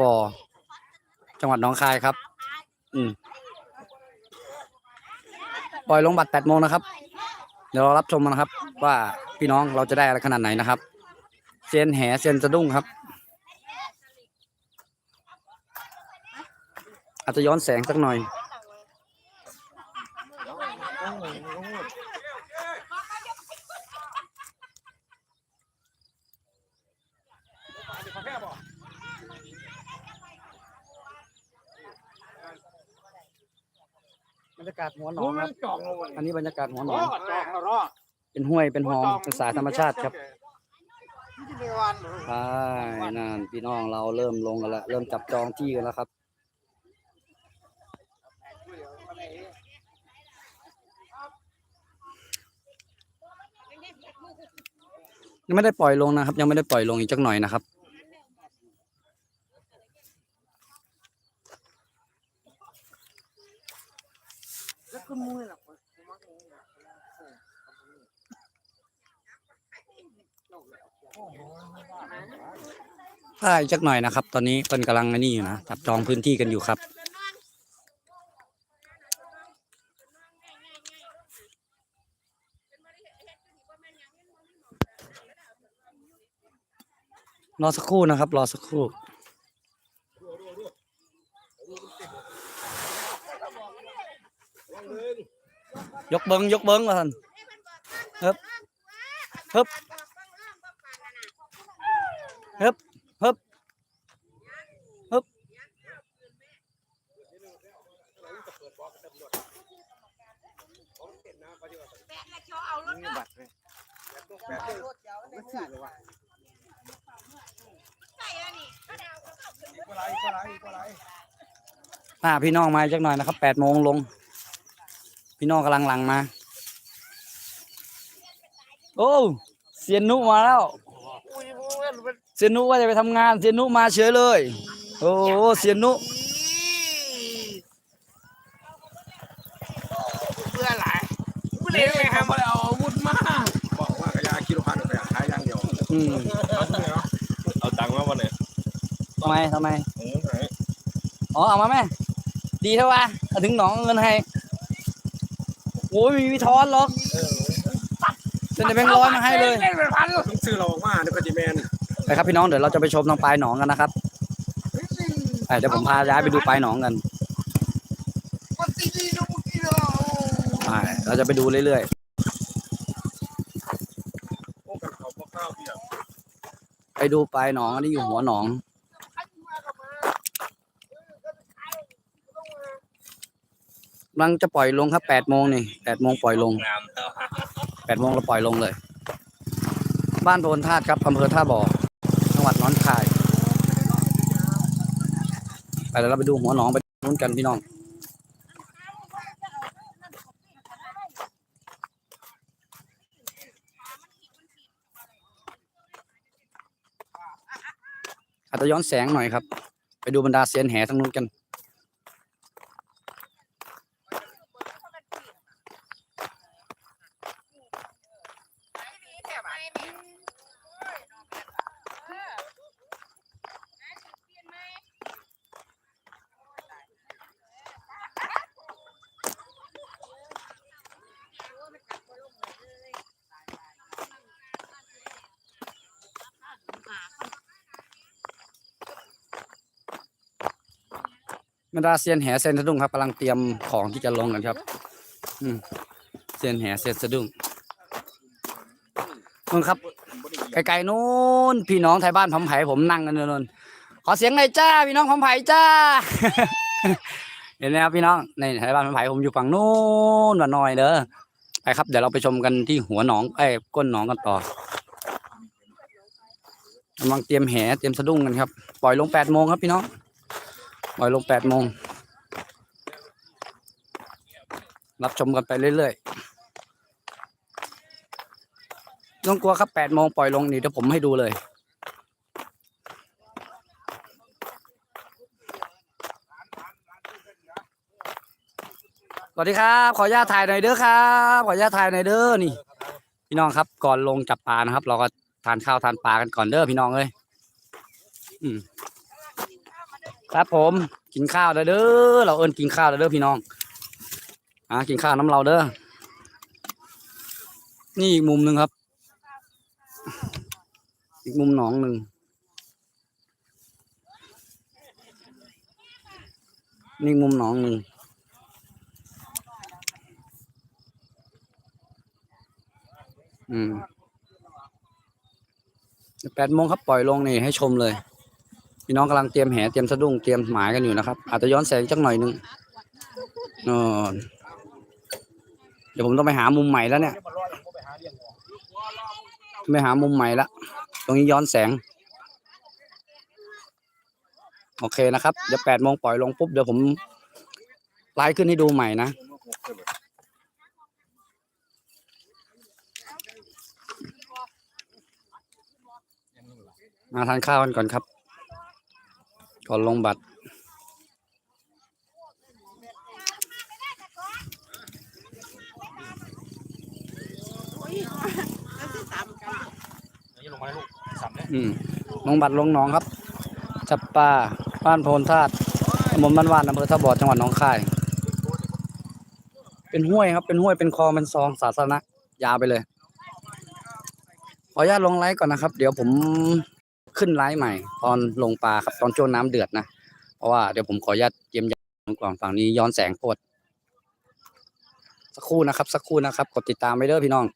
บ่อ จังหวัดหนองคายครับ อืมปล่อยลงบัตรแปดโมงนะครับ เดี๋ยวเรารับชมกันนะครับ ว่าพี่น้องเราจะได้อะไรขนาดไหนนะครับเซียนแหเซียนสะดุ้งครับ อาจจะย้อนแสงสักหน่อย รรยากาศหัวหนองครับจองลงอันนี้บรรยากาศหัวหนรอองจองแล้วรอเป็นห้วยเป็นหองเป็นสายธรรมชาติครับที่ในวันใช่นั่นพี่น้องเราเริ่มลงกันแล้วเริ่มจับจองที่กันแล้วครับยังไม่ได้ปล่อยลงนะครับ ยังไม่ได้ปล่อยลงอีกจักหน่อยนะครับ แล้ว คุณมือหรอใช่จักหน่อยนะครับ ตอนนี้เพิ่นกำลังอ้นี่อยู่นะจับจองพื้นที่กันอยู่ครับรอสักครู่นะครับ รอสักครู่ ยกเบิงยกเบิงก่อนฮึบฮึบฮึบฮึบฮึบมีบัตรเลยก็ไรก็ไรก็ไรอ่าพี่น้องมาจักหน่อยนะครับแปดโมงลง พี่น้องกำลังหลังมา โอ้เซียนนุมาแล้วอุ้ยมันเป็นเซียนนุว่าจะไปทำงานเซียนนุมาเฉยเลย โอ้เซียนนุเพื่ออะไรเล่นเลยครับมาเอาอาวุธมาบอกว่ากระยากิโลพันธุ์ไปขายอย่างเดียวอืมเอาตังค์มาวันไหนทำไมทำไมเออไหนอ๋อเอามาแม่ดีเท่าวะเอาถึงหนองเอาเงินให้ โอ้ยไม่มีทอนหรอกเป็นแต่แบงค์ร้อยมาให้เลยเล่นเป็นพันต้องซื้อเราออกมาเนี่ยก็จะแมนไปครับพี่น้องเดี๋ยวเราจะไปชมทางปลายหนองกันนะครับไปเดี๋ยวผมพาย้ายไปดูปลายหนองกันปฏิทินมุกิโลไปเราจะไปดูเรื่อยโอ้กันเขาพวกข้าวเปียกๆไปดูปลายหนองอันนี้อยู่หัวหนองำลังจะปล่อยลงครับแปดโมงนี่แปดโมงปล่อยลงแปดโมงเราปล่อยลงเลย บ้านโพนธาตุครับอำเภอท่าบ่อจังหวัดหนองคาย ไปเดี๋ยวเราไปดูหัวหนองไปนู้นกันพี่น้องอาจจะย้อนแสงหน่อยครับ ไปดูบรรดาเซียนแหทั้งนู้นกัน บรรดาเซียนแหเซียนสะดุ้งครับกำลังเตรียมของที่จะลงกันครับ อืมเซียนแหเซียนสะดุ้งนู่นครับไกลๆนู้นพี่น้องไทยบ้านพำไผ่ผมนั่งกันนู่นขอเสียงหน่อยจ้า พี่น้องพำไผ่จ้า เห็นไหมครับพี่น้องในไทยบ้านพำไผ่ผมอยู่ฝั่งนู้นว่าน้อยเด้อไปครับเดี๋ยวเราไปชมกันที่หัวหนองไอ้ก้นหนองกันต่อกำลังเตรียมแหเตรียมสะดุ้งกันครับ ปล่อยลงแปดโมงครับพี่น้อง ปล่อยลงแปดโมง รับชมกันไปเรื่อยๆ ต้องกลัวครับแปดโมงปล่อยลงนี่เดี๋ยวผมให้ดูเลยสวัสดีครับ ขออนุญาตถ่ายหน่อยเด้อครับ ขออนุญาตถ่ายหน่อยเด้อนี่ พี่น้องครับ ก่อนลงจับปลานะครับ เราก็ทานข้าวทานปลากันก่อนเด้อพี่น้องเอ้ยอืม ครับผมกินข้าวเด้อเด้อเราเอิ้นกินข้าวเด้อเด้อพี่น้องอ่ากินข้าวน้ำเราเด้อนี่อีกมุมหนึ่งครับ อีกมุมหนองหนึ่งนี่มุมหนองหนึ่งอืมแปดโมงครับปล่อยลงนี่ให้ชมเลย พี่น้องกำลังเตรียมแหเตรียมสะดุ้งเตรียมหมายกันอยู่นะครับ อาจจะย้อนแสงจักหน่อยนึงนอนเดี๋ยวผมต้องไปหามุมใหม่แล้วเนี่ยไปหามุมใหม่ละตรงนี้ย้อนแสง โอเคนะครับ เดี๋ยวแปดโมงปล่อยลงปุ๊บเดี๋ยวผมไลฟ์ขึ้นให้ดูใหม่นะมาทานข้าวกันก่อนครับ ก่อนลงบัตร นี่ลงมาลูกสับเลยอืมลงบัตรลงหนองครับ จับปลาบ้านโพนธาตุตำบลบ้านวานอำเภอท่าบ่อจังหวัดหนองคาย เป็นห้วยครับ เป็นห้วย เป็นคลอง เป็นซองสาธารณะยาวไปเลย ขออนุญาตลงไลฟ์ก่อนนะครับ เดี๋ยวผม ขึ้นไลฟ์ใหม่ ตอนลงปลาครับตอนช่วงน้ำเดือดนะ เพราะว่าเดี๋ยวผมขออนุญาตเยี่ยมยามก่อนฝั่งนี้ย้อนแสงโคตรสักครู่นะครับ สักครู่นะครับ กดติดตามไปเด้อพี่น้อง